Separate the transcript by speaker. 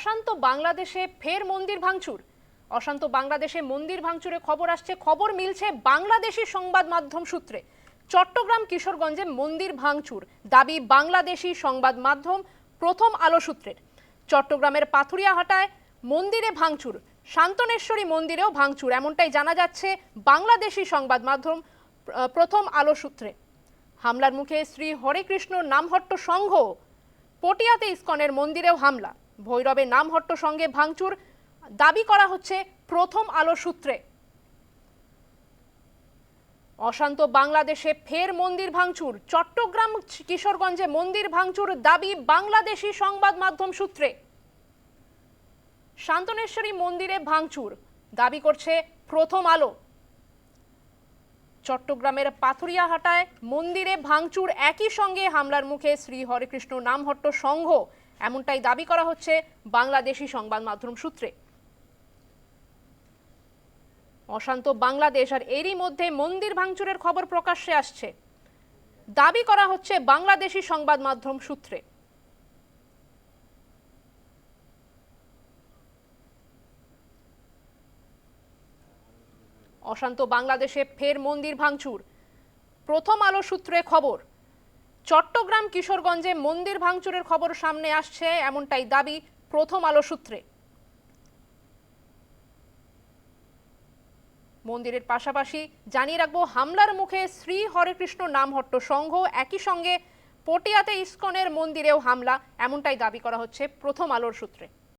Speaker 1: অশান্ত বাংলাদেশে ফের মন্দির ভাঙচুর। অশান্ত বাংলাদেশে মন্দির ভাঙচুরে খবর আসছে, খবর মিলছে বাংলাদেশি সংবাদ মাধ্যম সূত্রে। চট্টগ্রাম কিশোরগঞ্জে মন্দির ভাঙচুর, দাবি বাংলাদেশি সংবাদ মাধ্যম প্রথম আলো সূত্রের। চট্টগ্রামের পাথুরিয়াহাটায় মন্দিরে ভাঙচুর, শান্তনেশ্বরী মন্দিরেও ভাঙচুর, এমনটাই জানা যাচ্ছে বাংলাদেশি সংবাদ মাধ্যম প্রথম আলো সূত্রে। হামলার মুখে শ্রী হরেকৃষ্ণ নামহট্ট সংঘ, পটিয়াতে ইস্কনের মন্দিরেও হামলা। ভৈরবে নামহট্ট সঙ্গে ভাঙচুর। দাবি করা হচ্ছে প্রথম আলো সূত্রে। অশান্ত বাংলাদেশে ফের মন্দির ভাঙচুর। চট্টগ্রাম কিশোরগঞ্জে মন্দির ভাঙচুর দাবি বাংলাদেশি সংবাদ মাধ্যম সূত্রে। শান্তনেশ্বরী মন্দিরে ভাঙচুর। দাবি করছে প্রথম আলো। চট্টগ্রামের পাথুরিয়াহাটায় মন্দিরে ভাঙচুর একই সঙ্গে হামলার মুখে শ্রী হরেকৃষ্ণ নামহট্ট সংঘ। এমনটাই দাবি করা হচ্ছে বাংলাদেশি সংবাদ মাধ্যম সূত্রে। অশান্ত বাংলাদেশ আর এরই মধ্যে মন্দির ভাঙচুরের খবর প্রকাশ্যে আসছে। দাবি করা হচ্ছে বাংলাদেশি সংবাদ মাধ্যম সূত্রে। অশান্ত বাংলাদেশে ফের মন্দির ভাঙচুর। প্রথম আলো সূত্রে খবর চট্টগ্রাম কিশোরগঞ্জে মন্দির ভাঙচুরের খবর সামনে আসছে, এমনটাই দাবি প্রথম আলো সূত্রে। মন্দিরের পাশাপাশি জানিয়ে রাখব, হামলার মুখে শ্রী হরেকৃষ্ণ নামহট্ট সংঘ একই সঙ্গে পটিয়াতে ইস্কনের মন্দিরেও হামলা, এমনটাই দাবি করা হচ্ছে প্রথম আলোর সূত্রে।